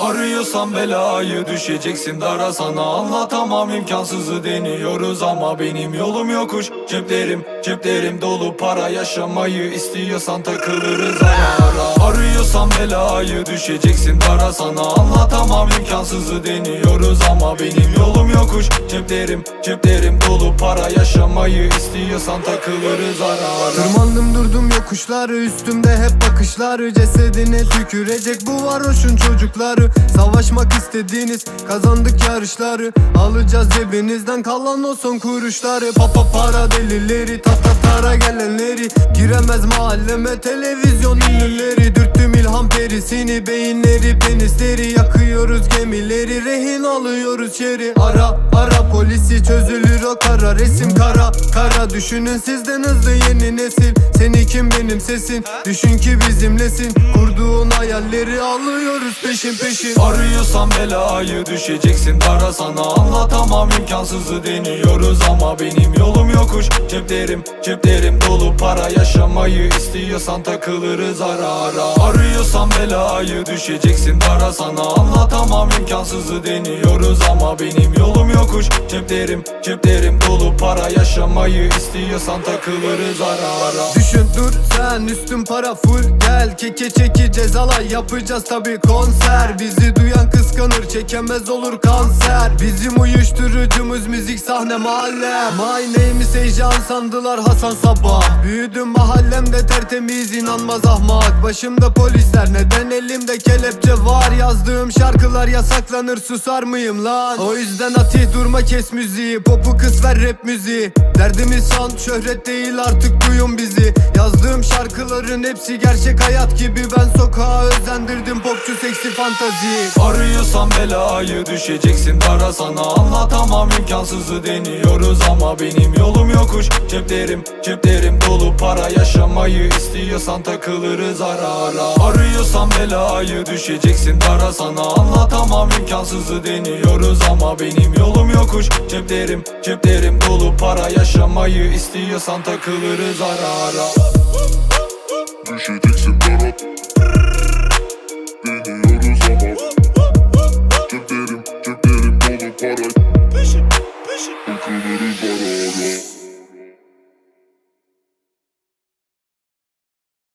Arıyorsan belayı düşeceksin dara. Sana Anlatamam imkansızı deniyoruz ama benim yolum yokuş. Ceplerim ceplerim dolu para yaşamayı istiyorsan takılırız ara Arıyorsan belayı düşeceksin dara. Sana Anlatamam imkansızı deniyoruz ama benim yolum yokuş. Ceplerim ceplerim dolu para yaşamayı istiyorsan takılırız ara ara. Tırmandım durdum yokuşları Üstümde hep bakışları. Cesedine tükürecek bu varoşun çocukları Savaşmak istediğiniz kazandık yarışları. Alacağız cebinizden kalan o son kuruşları. Papa para delileri ta ta tara gelenleri. Giremez mahalleme televizyon ünlüleri. Dürttüm ilham perisini beyinleri penisleri Yakıyoruz alıyoruz şeri Ara ara polisi çözülür o kara. Resim kara Kara. Düşünün sizden hızlı yeni nesil. Seni kim benim sesin? Düşün ki bizimlesin. Kurduğun hayalleri alıyoruz peşin peşin. Arıyorsan belayı düşeceksin. Dara sana Anlatamam. İmkansızı deniyoruz ama benim yolum yokuş. Ceplerim ceplerim dolu. Para yaşamayı istiyorsan takılırız ara ara. Arıyorsan belayı düşeceksin. Dara sana Anlatamam. İmkansızı deniyoruz ama benim yolum yokuş. Ceplerim ceplerim dolu para yaşamayı istiyorsan takılırız ara ara. Düşün dur sen üstün para full. Gel Keke çeki cezala yapacağız tabi konser. Bizi duyan kıskanır çekemez olur kanser. Bizim uyuşturucumuz müzik sahne mahalle. My name is Heyecan sandılar Hasan Sabah. Büyüdüm mahallemde tertemiz inanmaz ahmak. Başımda polisler neden elimde kelepçe var? Yazdığım şarkılar yasaklanır susar mıyım lan? O yüzden Atih durma kes müziği Popu kız ver rap müziği. Derdimiz san şöhret değil artık duyun bizi. Yazdığım şarkıların hepsi gerçek hayat gibi. Ben sokağa özendirdim popçu seksi fantazi. Arıyorsan belayı düşeceksin dara sana. Anlatamam imkansızı deniyoruz ama benim yolum yokuş. Ceplerim ceplerim dolu para yaşamayı istiyorsan takılırız ara ara. Arıyorsan belayı düşeceksin dara sana. Anlatamam imkansızı deniyoruz ama benim yolum yokuş. Ceplerim ceplerim dolu. Para yaşamayı istiyorsan takılırız ara ara. Dara